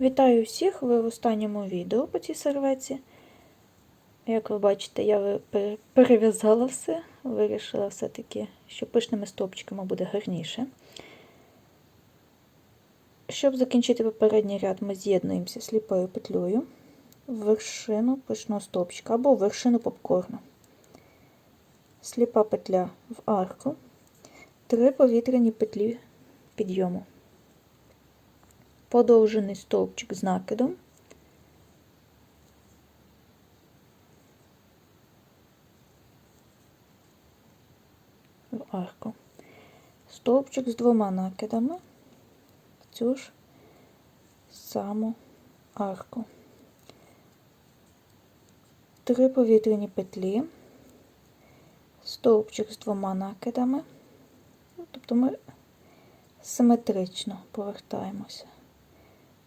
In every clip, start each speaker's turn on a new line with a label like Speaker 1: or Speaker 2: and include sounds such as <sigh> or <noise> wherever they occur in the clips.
Speaker 1: Вітаю всіх! Ви в останньому відео по цій серветці. Як ви бачите, я перев'язала все, вирішила все-таки, що пишними стовпчиками буде гарніше. Щоб закінчити попередній ряд, ми з'єднуємося сліпою петлею в вершину пишного стовпчика або в вершину попкорну. Сліпа петля в арку, три повітряні петлі підйому подовжений стовпчик з накидом, в арку, стовпчик з двома накидами. В цю ж саму арку, три повітряні петлі, стовпчик з двома накидами, ну, тобто ми симетрично повертаємося.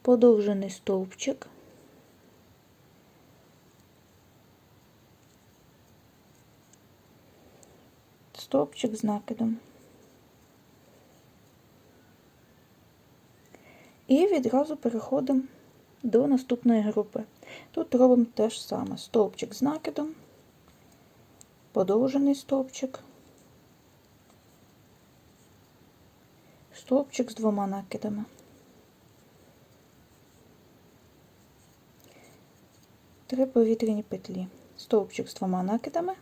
Speaker 1: Подовжений стовпчик. Стовпчик з накидом. І відразу переходимо до наступної групи. Тут робимо те ж саме: стовпчик з накидом, подовжений стовпчик. стовпчик з двома накидами. Три повітряні петлі. Стовпчик з двома накидами.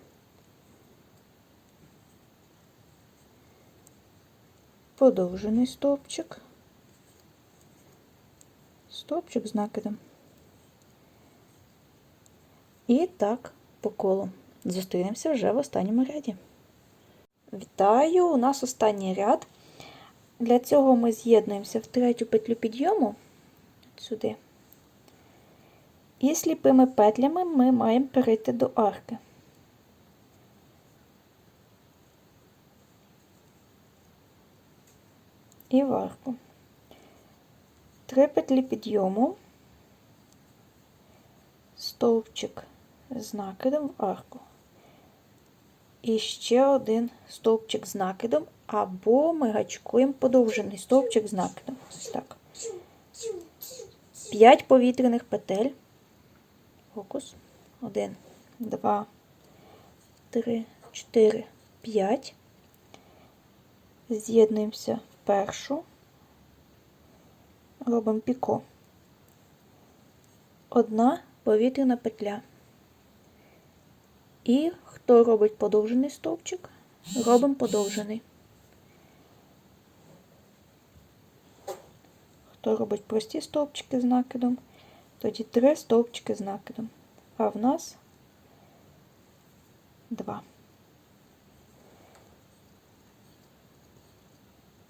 Speaker 1: Подовжений стовпчик. Стовпчик з накидом. І так по колу. Зустрінемося вже в останньому ряді. Вітаю! У нас останній ряд. Для цього ми з'єднуємося в третю петлю підйому сюди. І сліпими петлями ми маємо перейти до арки. І в арку. Три петлі підйому, стовпчик з накидом в арку. І ще один стовпчик з накидом, або ми гачкуємо подовжений стовпчик з накидом. Ось так. 5 повітряних петель. Фокус. 1, 2, 3, 4, 5. З'єднуємося в першу. Робимо піко. Одна повітряна петля. І хто робить подовжений стовпчик, робимо подовжений. Хто робить прості стовпчики з накидом, тоді три стовпчики з накидом. А в нас два.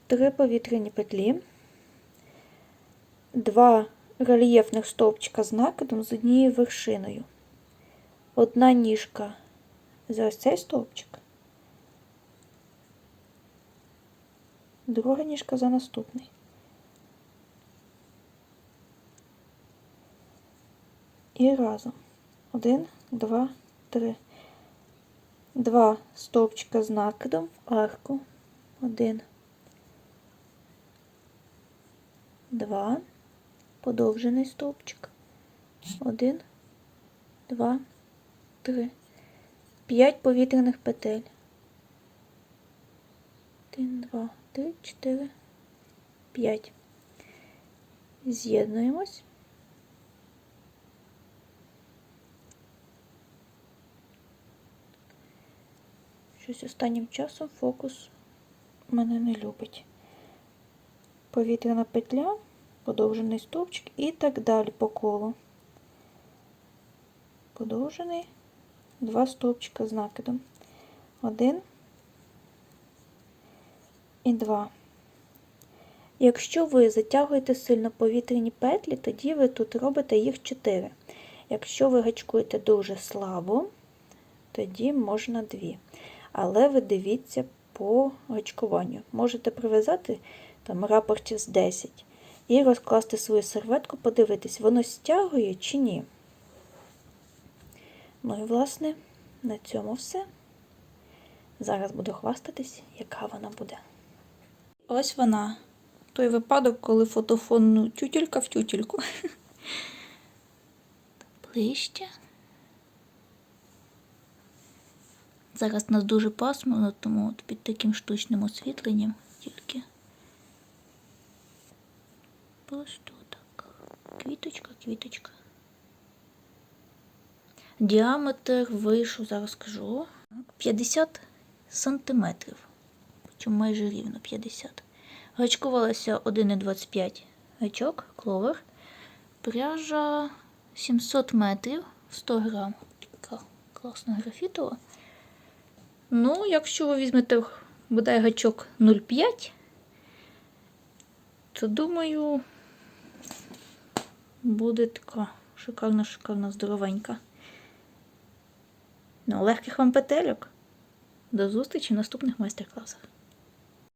Speaker 1: Три повітряні петлі, два рельєфних стовпчика з накидом з однією вершиною. Одна ніжка за ось цей стовпчик, друга ніжка за наступний. І разом. Один, два, три. Два стовпчика з накидом в арку. Один. Два. Подовжений стовпчик. Один, два, три. П'ять повітряних петель. Один, два, три, чотири, п'ять. З'єднуємось. Щось останнім часом фокус мене не любить. Повітряна петля, подовжений стовпчик і так далі по колу. Подовжений, два стовпчика з накидом. Один і два. Якщо ви затягуєте сильно повітряні петлі, тоді ви тут робите їх 4. Якщо ви гачкуєте дуже слабо, тоді можна 2 але ви дивіться по гачкуванню. Можете прив'язати там рапортів з 10 і розкласти свою серветку, подивитись, воно стягує чи ні. Ну і, власне, на цьому все. Зараз буду хвастатись, яка вона буде. Ось вона, той випадок, коли фотофон ну, тютелька в тютельку. <laughs> Ближче. Зараз у нас дуже пасмурно, тому от під таким штучним освітленням тільки. Просто так. Квіточка, квіточка. Діаметр вийшов, зараз скажу. 50 сантиметрів. Причому майже рівно 50. Гачкувалася 1,25 гачок, кловер. Пряжа 700 метрів, 100 грам. Така класна графітова. Ну, якщо ви візьмете бодай гачок 0,5, то думаю, буде така шикарна, шикарна, здоровенька. Ну, легких вам петельок. До зустрічі в наступних майстер-класах.